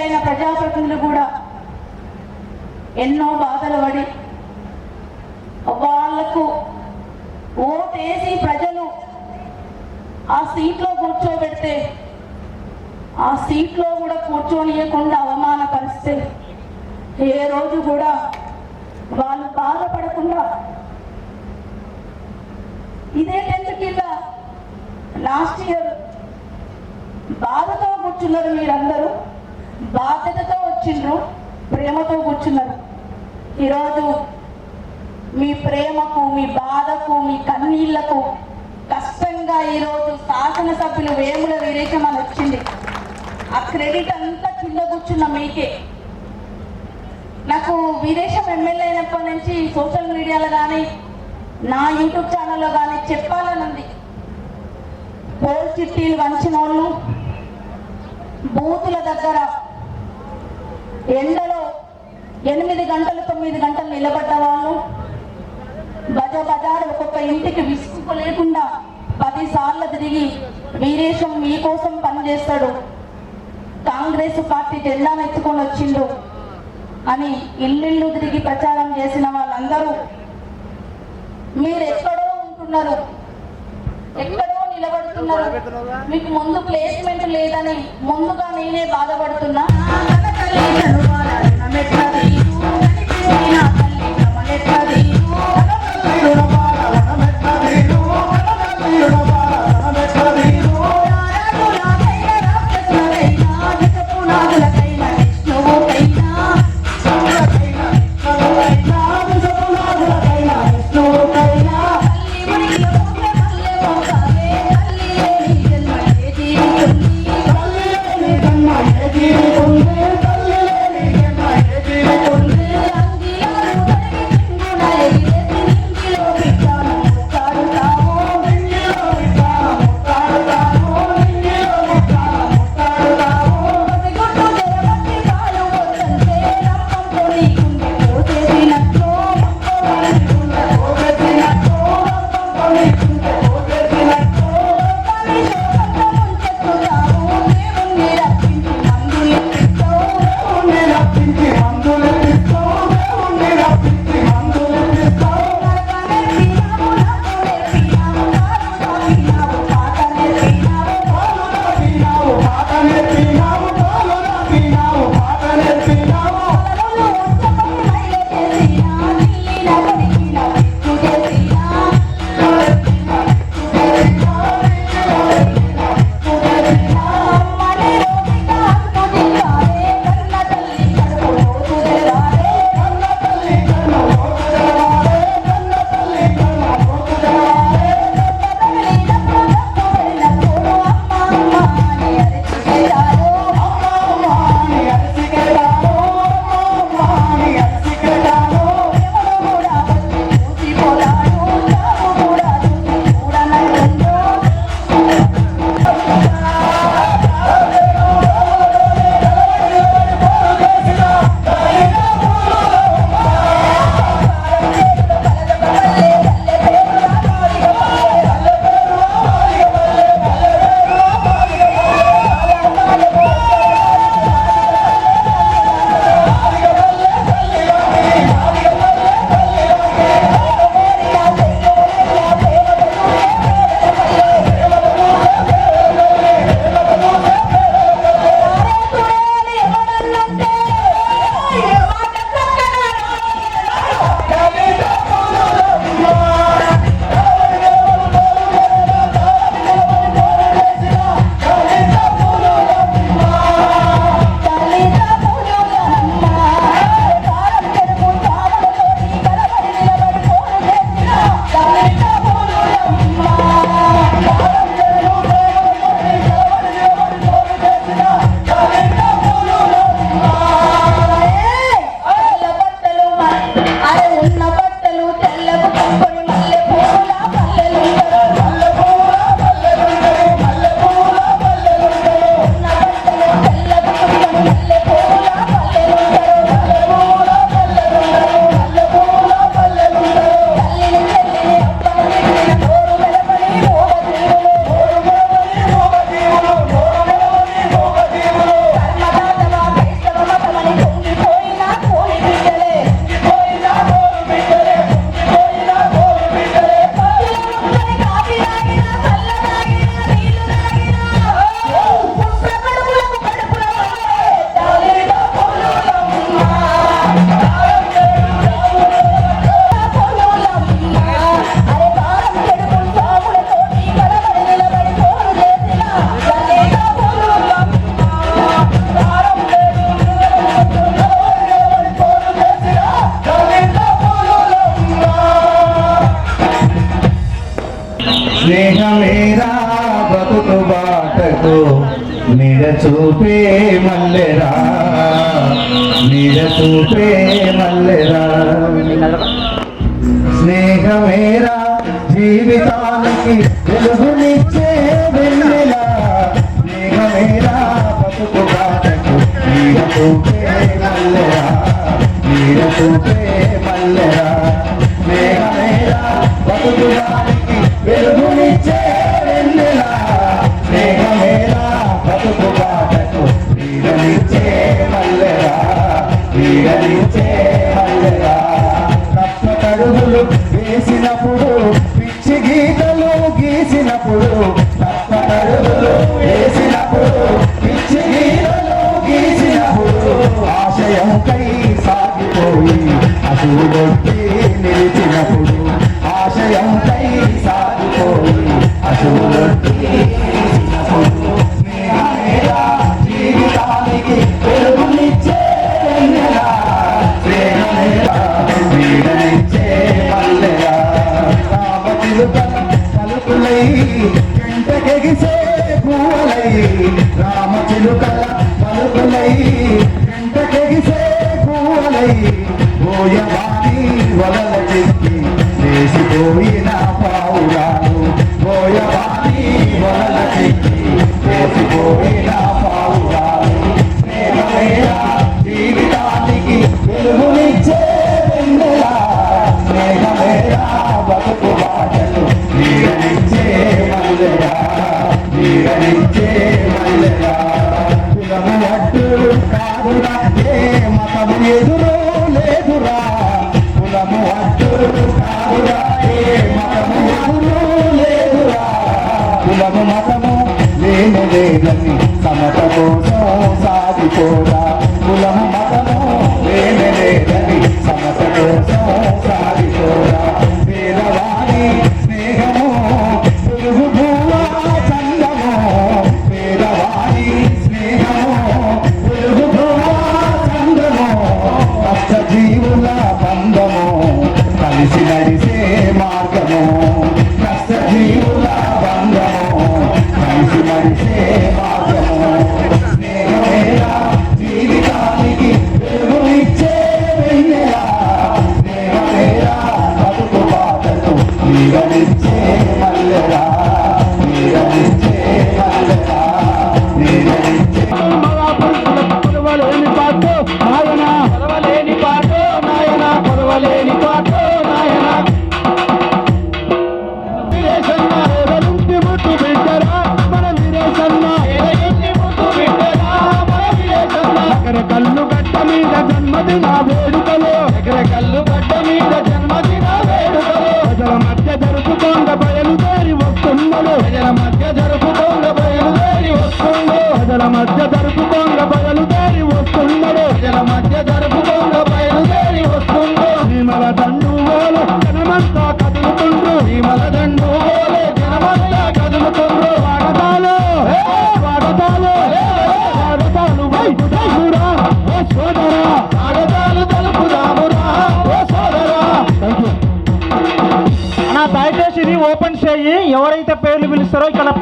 ఆడపిల్లలైన ప్రజాప్రతినిధులు కూడా ఎన్నో బాధలు పడి వాళ్ళకు ఓటేసి ప్రజలు ఆ సీట్లో కూర్చోబెడితే ఆ సీట్లో కూడా కూర్చోనియకుండా అవమానపరిస్తే ఏ రోజు కూడా వాళ్ళు బాధపడకుండా ఇదే టెన్త్ కింద లాస్ట్ ఇయర్ బాధతో కూర్చున్నారు మీరందరూ. బాధ్యతతో వచ్చిండ్రు ప్రేమతో కూర్చున్నారు. ఈరోజు మీ ప్రేమకు మీ బాధకు మీ కన్నీళ్ళకు కష్టంగా ఈరోజు శాసనసభ్యులు వేముల వీరేశం అని వచ్చింది ఆ క్రెడిట్ అంతా కింద కూర్చున్న మీకే. నాకు విదేశం ఎమ్మెల్యే అయినప్పటి నుంచి సోషల్ మీడియాలో కానీ నా యూట్యూబ్ ఛానల్లో కానీ చెప్పాలని ఉంది పోల్ చిట్టీలు వంచిన వాళ్ళు బూతుల దగ్గర ఎండలో ఎనిమిది గంటలు తొమ్మిది గంటలు నిలబడ్డ వాళ్ళు బజ బజారు ఒక్కొక్క ఇంటికి విసుగు లేకుండా పది సార్లు తిరిగి వీరేశం మీకోసం పనిచేస్తాడు. కాంగ్రెస్ పార్టీ జెండాను ఎత్తుకొని వచ్చిండు అని ఇల్లు తిరిగి ప్రచారం చేసిన వాళ్ళందరూ మీరు ఎక్కడో ఉంటున్నారు. ఎక్కడో నిలబడుతున్నారు. మీకు ముందు ప్లేస్మెంట్ లేదని ముందుగా నేనే బాధపడుతున్నా. Gracias. చూపే మల్లెరా. నీడ చూపే మల్లెరా. స్నేహమేరా జీవితానికి వెలుగునిచ్చే వెన్నెలా. స్నేహమేరా బతుకు బాటకు నీడ చూపే మల్లెరా. నీడ చూపే మల్లెరా. స్నేహమేరా వెలుగునిచ్చే నీడనిచ్చే తప్పటడుగులు వేసినప్పుడు పిచ్చి గీతలు గీసినప్పుడు తప్పటడుగులు వేసినప్పుడు పిచ్చి గీతలు గీసినప్పుడు ఆశయం కై సాగిపోయి అసూలొట్టి నిలిచినప్పుడు ఆశయం కై సాగిపోయి అసూలొట్టి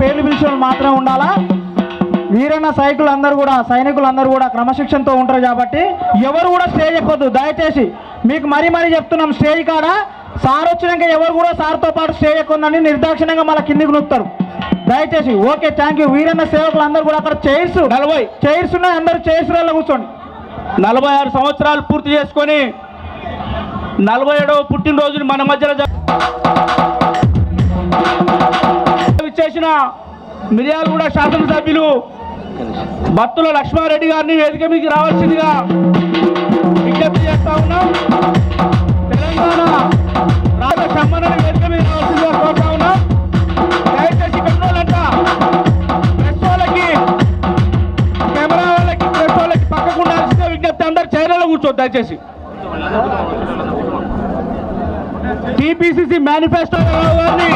పేర్లు పిలిచిన మాత్రమే ఉండాలా? వీరన్న సైకులు అందరూ కూడా సైనికులు అందరూ కూడా క్రమశిక్షణతో ఉంటారు కాబట్టి ఎవరు కూడా స్టేజ్ ఎక్కొద్దు దయచేసి మీకు మరీ మరీ చెప్తున్నాం స్టేజ్ కాడ. సార్ వచ్చినాక ఎవరు కూడా సార్తో పాటు స్టేజ్ ఎక్కొందని నిర్దాక్షిణ్యంగా మళ్ళీ కిందికి నొక్కుతారు దయచేసి ఓకే థ్యాంక్ యూ వీరన్న సేవకులు అందరూ కూడా అక్కడ చైర్స్ నలభై. చైర్స్ ఉన్నాయి. అందరూ చైర్స్ కూర్చోండి. నలభై ఆరు సంవత్సరాలు పూర్తి చేసుకొని నలభై ఏడవ పుట్టినరోజుని మన మధ్యలో చేసిన మిర్యాలగూడ శాసనసభ్యులు భక్తుల లక్ష్మారెడ్డి గారిని వేదిక మీకు రావాల్సిందిగా విజ్ఞప్తి చేస్తా ఉన్నాం. తెలంగాణ రాష్ట్ర సంబంధాన్ని వేదిక మీద రావాల్సిందిగా కోరుతా ఉన్నాం. దయచేసి ఇక్కడ ఉన్న ప్రెస్ వాళ్ళకి కెమెరా వాళ్ళకి ప్రెస్ వాళ్ళకి పక్కకు విజ్ఞప్తి అందరు చైనాలో కూర్చోద్దు దయచేసి. టీపీసీసీ మేనిఫెస్టో గారిని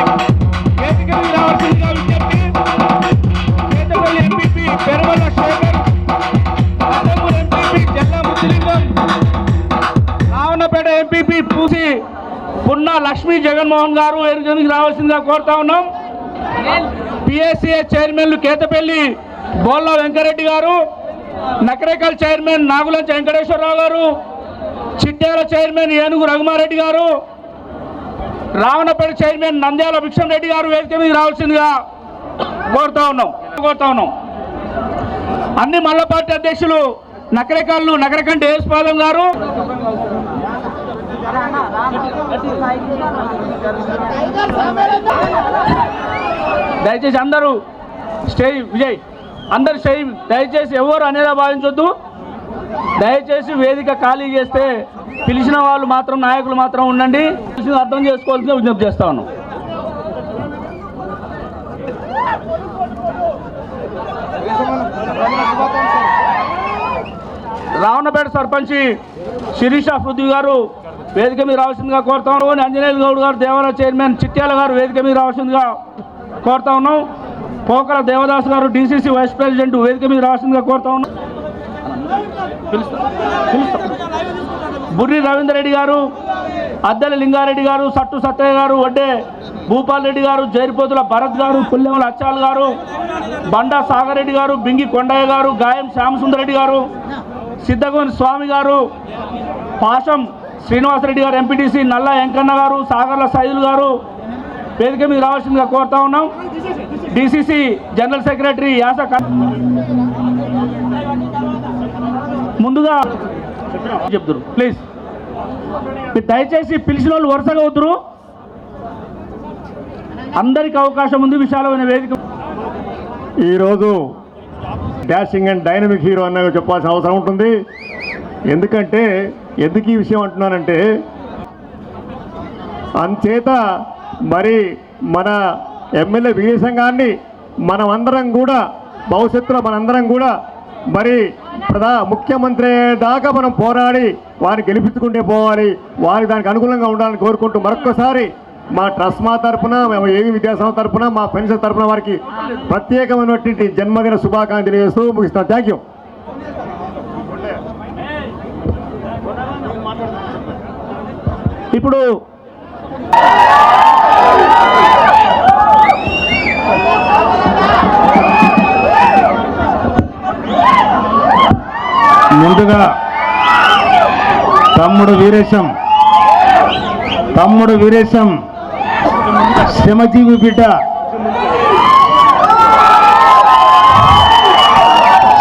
జగన్మోహన్ గారు ఎరుజనికి రావాల్సిందిగా కోరుతా ఉన్నాం. పిఎస్సిఏ చైర్మన్లు కేతపల్లి బోల్ల వెంకరెడ్డి గారు నకరేకల్ చైర్మన్ నాగులంచ వెంకటేశ్వరరావు గారు చిట్యాల చైర్మన్ ఏనుగు రఘుమారెడ్డి గారు రావణపేట చైర్మన్ నంద్యాల భిక్షం రెడ్డి గారు వేదిక మీద రావాల్సిందిగా కోరుతా ఉన్నాం. కోరుతా ఉన్నాం. అన్ని మల్ల పార్టీ అధ్యక్షులు నకరేకల్లు నకరకంటి యేసుపాలెం గారు దయచేసి అందరూ స్టే విజయ్ అందరు స్టే దయచేసి ఎవరు అనేలా భావించొద్దు. దయచేసి వేదిక ఖాళీ చేస్తే పిలిచిన వాళ్ళు మాత్రం నాయకులు మాత్రం ఉండండి. అర్థం చేసుకోవాల్సిన విజ్ఞప్తి చేస్తా ఉన్నాం. రావణపేట సర్పంచి శిరీష పృథ్వీ గారు వేదిక మీద రావాల్సిందిగా కోరుతా ఉన్నాం. అంజనేయులు గౌడ్ గారు దేవాలయ చైర్మన్ చిట్యాల గారు వేదిక మీద రావాల్సిందిగా కోరుతా ఉన్నాం. పోకల దేవదాస్ గారు డీసీసీ వైస్ ప్రెసిడెంట్ వేదిక మీద రావాల్సిందిగా కోరుతా ఉన్నాం. బుర్రి రవీందర్ రెడ్డి గారు అద్దెల లింగారెడ్డి గారు సట్టు సత్తయ్య గారు వడ్డే భూపాల్ రెడ్డి గారు జైరిపోతుల భరత్ గారు పుల్లెమల అచ్చాల్ గారు బండా సాగర్ రెడ్డి గారు బింగి కొండయ్య గారు గాయం శ్యామసుందర్ రెడ్డి గారు సిద్ధగోని స్వామి గారు పాశం శ్రీనివాసరెడ్డి గారు ఎంపీటీసీ నల్ల వెంకన్న గారు సాగర్ల సైదులు గారు వేదిక మీద రావాల్సిందిగా కోరుతా ఉన్నాం. డిసిసి జనరల్ సెక్రటరీ యాస ముందుగా చెప్తురు ప్లీజ్. మీరు దయచేసి పిలిచిన వాళ్ళు వరుసగా అవుతురు అందరికి అవకాశం ఉంది విశాలమైన వేదిక ఈరోజు డాషింగ్ అండ్ డైనమిక్ హీరో అన్నగా చెప్పాల్సిన అవసరం ఉంటుంది. ఎందుకంటే ఎందుకు ఈ విషయం అంటున్నానంటే అంచేత మరి మన ఎమ్మెల్యే విజయ సంఘాన్ని మనమందరం కూడా భవిష్యత్తులో మనందరం కూడా మరి ప్రధా ముఖ్యమంత్రి దాకా మనం పోరాడి వారిని గెలిపించుకుంటే పోవాలి వారి దానికి అనుకూలంగా ఉండాలని కోరుకుంటూ మరొకసారి మా ట్రస్ట్ మా తరపున మేము ఏవి విద్యాసంస్థ తరపున మా పెన్షన్ తరపున వారికి ప్రత్యేకమైనటువంటి జన్మదిన శుభాకాంక్షలు తెలియజేస్తూ ముగిస్తాను థ్యాంక్ ఇప్పుడు ముందుగా తమ్ముడు వీరేశం తమ్ముడు వీరేశం శ్రమజీవి బిడ్డ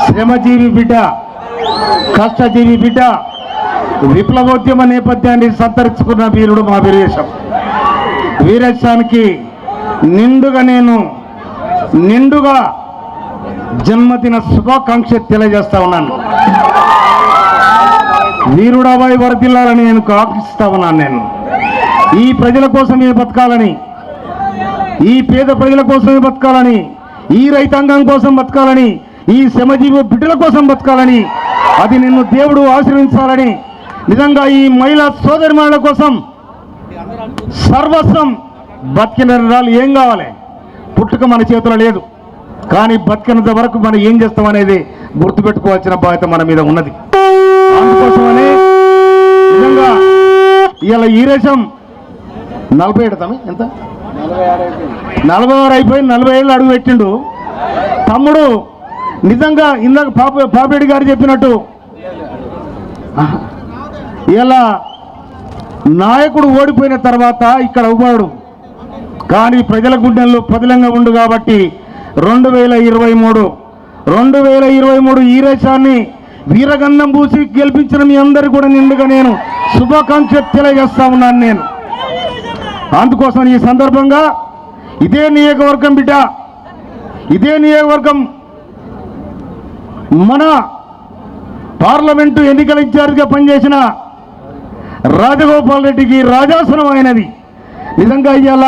శ్రమజీవి బిడ్డ కష్టజీవి బిడ్డ. విప్లవోద్యమ నేపథ్యాన్ని సంతరించుకున్న వీరుడు మా వీరేశం. వీరేశానికి నిండుగా నేను నిండుగా జన్మదిన శుభాకాంక్ష తెలియజేస్తా ఉన్నాను. వీరుడాబాయి వరదిల్లాలని నేను ఆకర్షిస్తా ఉన్నాను నేను. ఈ ప్రజల కోసమే బతకాలని ఈ పేద ప్రజల కోసమే బతకాలని ఈ రైతాంగం కోసం బతకాలని ఈ శ్రమజీవి బిడ్డల కోసం బతకాలని అది నిన్ను దేవుడు ఆశీర్వించాలని నిజంగా ఈ మహిళా సోదరిమణుల కోసం సర్వస్వం బతికిన రాళ్ళు ఏం కావాలి? పుట్టుక మన చేతిలో లేదు. కానీ బతికినంత వరకు మనం ఏం చేస్తాం అనేది గుర్తుపెట్టుకోవాల్సిన బాధ్యత మన మీద ఉన్నది. అందుకోసమని నిజంగా ఇలా ఈ రేషం నలభై ఏడు తమ్మి? ఎంత? నలభై ఆరు అయిపోయి నలభై ఏళ్ళు అడుగు పెట్టిండు. తమ్ముడు నిజంగా ఇందాక పాప పాపిరెడ్డి గారు చెప్పినట్టు ఇలా నాయకుడు ఓడిపోయిన తర్వాత ఇక్కడ అవ్వడు కానీ ప్రజల గుండెల్లో పదిలంగా ఉండు కాబట్టి రెండు వేల ఇరవై మూడు రెండు వేల ఇరవై మూడు ఈ రేషాన్ని వీరగంధం పూసి గెలిపించిన మీ అందరు కూడా నిండుగా నేను శుభాకాంక్ష తెలియజేస్తా ఉన్నాను నేను. అందుకోసం ఈ సందర్భంగా ఇదే నియోజకవర్గం బిడ్డ ఇదే నియోజకవర్గం మన పార్లమెంటు ఎన్నికల ఇన్ఛార్జిగా పనిచేసిన రాజగోపాల్ రెడ్డికి రాజాసనం అయినది. నిజంగా ఇవాళ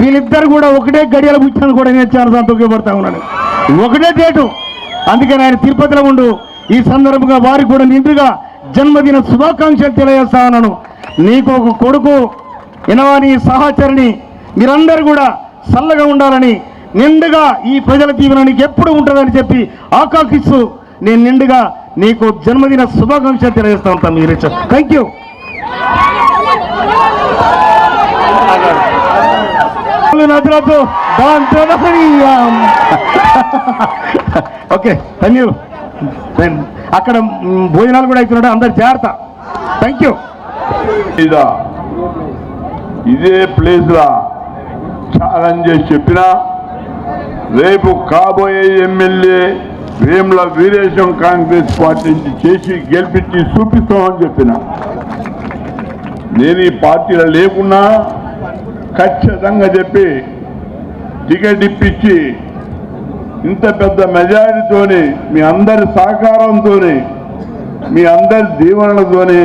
వీళ్ళిద్దరు కూడా ఒకటే గడియల పుచ్చాను కూడా నేను చాలా సంతోషపడతా ఉన్నాను. ఒకటే డేటు అందుకని ఆయన తిరుపతిలో ఉండు. ఈ సందర్భంగా వారికి కూడా నిండుగా జన్మదిన శుభాకాంక్షలు తెలియజేస్తా ఉన్నాను. నీకు ఒక కొడుకు ఇనవాని సహచరిని మీరందరూ కూడా చల్లగా ఉండాలని నిండుగా ఈ ప్రజల జీవనానికి ఎప్పుడు ఉంటుందని చెప్పి ఆకాంక్షిస్తూ నేను నిండుగా నీకు జన్మదిన శుభాకాంక్షలు తెలియజేస్తా ఉంటాను. మీరు thank you okay thank you అక్కడ భోజనాలు కూడా అవుతున్నాడు అందరు జాగ్రత్త. థ్యాంక్ యూ ఇదే. ప్లేస్లా ఛాలెంజ్ చేసి చెప్పిన రేపు కాబోయే MLA Vemula Veeresham Congress party నుంచి చేసి గెలిపించి చూపిస్తామని చెప్పిన. నేను ఈ పార్టీలో లేకున్నా ఖచ్చితంగా చెప్పి టికెట్ ఇప్పించి ఇంత పెద్ద మెజారిటీతోని మీ అందరి సహకారంతోని మీ అందరి దీవెనలతోని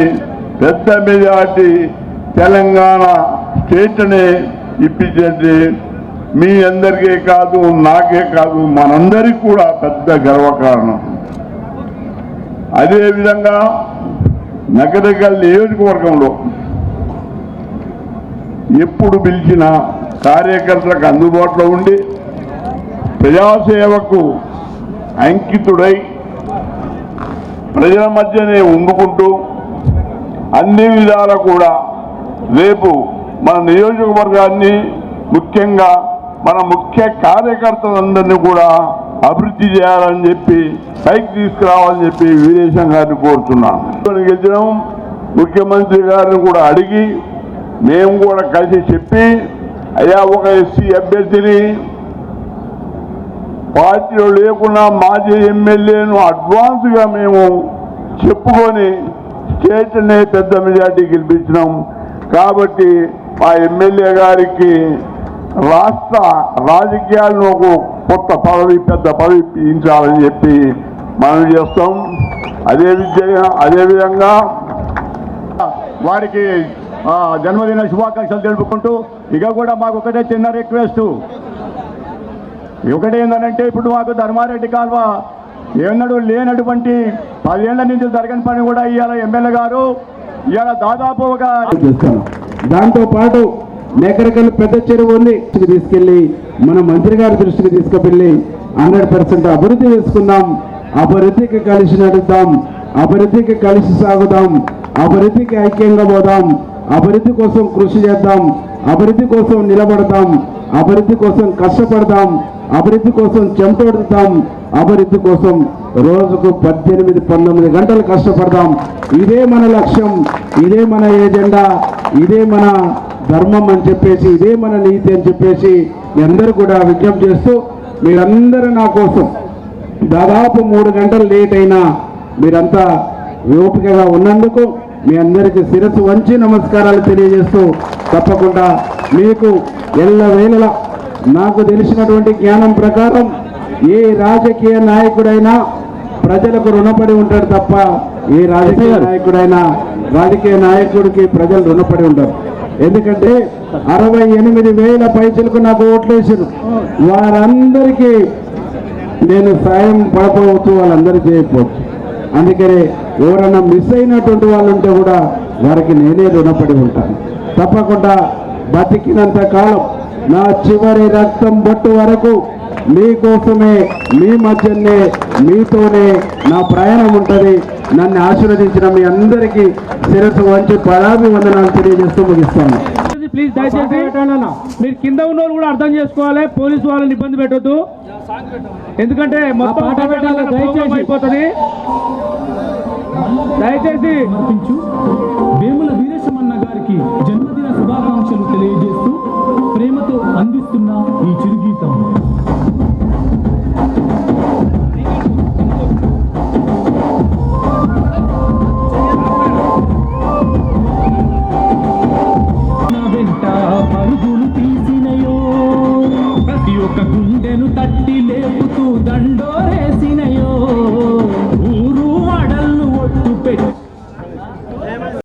పెద్ద మెజార్టీ తెలంగాణ స్టేట్నే ఇప్పించండి మీ అందరికీ కాదు నాకే కాదు మనందరికీ కూడా పెద్ద గర్వకారణం. అదేవిధంగా నగరకల్ నియోజకవర్గంలో ఎప్పుడు పిలిచినా కార్యకర్తలకు అందుబాటులో ఉండి ప్రజాసేవకు అంకితుడై ప్రజల మధ్యనే ఉండుకుంటూ అన్ని విధాల కూడా రేపు మన నియోజకవర్గాన్ని ముఖ్యంగా మన ముఖ్య కార్యకర్తలందరినీ కూడా అభివృద్ధి చేయాలని చెప్పి పైకి తీసుకురావాలని చెప్పి వీరేశం గారిని కోరుతున్నాను. గెలిచడం ముఖ్యమంత్రి గారిని కూడా అడిగి మేము కూడా కలిసి చెప్పి అయ్యా ఒక ఎస్సీ అభ్యర్థిని పార్టీలో లేకున్నా మాజీ ఎమ్మెల్యేను అడ్వాన్స్గా మేము చెప్పుకొని స్టేట్నే పెద్ద మెజార్టీ గెలిపించినాం. కాబట్టి మా ఎమ్మెల్యే గారికి రాష్ట్ర రాజకీయాలను ఒక కొత్త పదవి పెద్ద పదవి ఇప్పించాలని చెప్పి మనం చేస్తాం. అదే విద్య అదేవిధంగా వారికి జన్మదిన శుభాకాంక్షలు తెలుపుకుంటూ ఇక కూడా మాకు ఒకటే చిన్న రిక్వెస్ట్. ఒకటి ఏంటంటే ఇప్పుడు మాకు ధర్మారెడ్డి కాల్వ ఏనాడు లేనటువంటి పదేళ్ళ నుంచి జరగని పని కూడా ఇవాళ ఎమ్మెల్యే గారు. ఇవాళ దాదాపు ఒక చేస్తాను దాంతో పాటు నేకరకల్ పెద్ద చెరువు ఉంది తీసుకెళ్ళి మన మంత్రి గారి దృష్టికి తీసుకువెళ్ళి హండ్రెడ్ పర్సెంట్ అభివృద్ధి చేసుకుందాం అభివృద్ధికి కలిసి నడుద్దాం అభివృద్ధికి కలిసి సాగుదాం అభివృద్ధికి ఐక్యంగా పోదాం అభివృద్ధి కోసం కృషి చేద్దాం అభివృద్ధి కోసం నిలబడతాం అభివృద్ధి కోసం కష్టపడదాం అభివృద్ధి కోసం చెమటోడుతాం అభివృద్ధి కోసం రోజుకు పద్దెనిమిది పంతొమ్మిది గంటలు కష్టపడదాం. ఇదే మన లక్ష్యం ఇదే మన ఏజెండా ఇదే మన ధర్మం అని చెప్పేసి ఇదే మన నీతి అని చెప్పేసి మీ అందరూ కూడా విజ్ఞప్తి చేస్తూ మీరందరూ నా కోసం దాదాపు మూడు గంటలు లేట్ అయినా మీరంతా ఓపికగా ఉన్నందుకు మీ అందరికీ శిరస్సు వంచి నమస్కారాలు తెలియజేస్తూ తప్పకుండా మీకు ఎల్లవేళలా నాకు తెలిసినటువంటి జ్ఞానం ప్రకారం ఏ రాజకీయ నాయకుడైనా ప్రజలకు రుణపడి ఉంటాడు తప్ప ఏ రాజకీయ నాయకుడైనా రాజకీయ నాయకుడికి ప్రజలు రుణపడి ఉంటారు ఎందుకంటే అరవై ఎనిమిది వేల పైసలకు నాకు ఓట్లేసారు వారందరికీ నేను సాయం పడకపోవచ్చు వాళ్ళందరూ చేయకపోవచ్చు. అందుకనే ఎవరైనా మిస్ అయినటువంటి వాళ్ళు ఉంటే కూడా వారికి నేనే రుణపడి ఉంటాను. తప్పకుండా బతికినంత కాలం నా చివరి రక్తం బొట్టు వరకు మీకోసమే మీ మధ్యనే మీతోనే నా ప్రయాణం ఉంటుంది. నన్ను ఆశీర్వదించిన మీ అందరికీ శిరస్సు వంచి పదాభివందనాలు తెలియజేస్తూ ముగిస్తాను. ప్లీజ్ దయచేసి మీరు కింద ఉన్న వాళ్ళు కూడా అర్థం చేసుకోవాలి. పోలీసు వాళ్ళని ఇబ్బంది పెట్టొద్దు. ఎందుకంటే మొత్తం దయచేసి. అయిపోతుంది దయచేసి వేముల వీరేశమన్న గారికి జన్మదిన శుభాకాంక్షలు తెలియజేస్తూ ప్రేమతో అందిస్తున్న ఈ చిరుగీతం.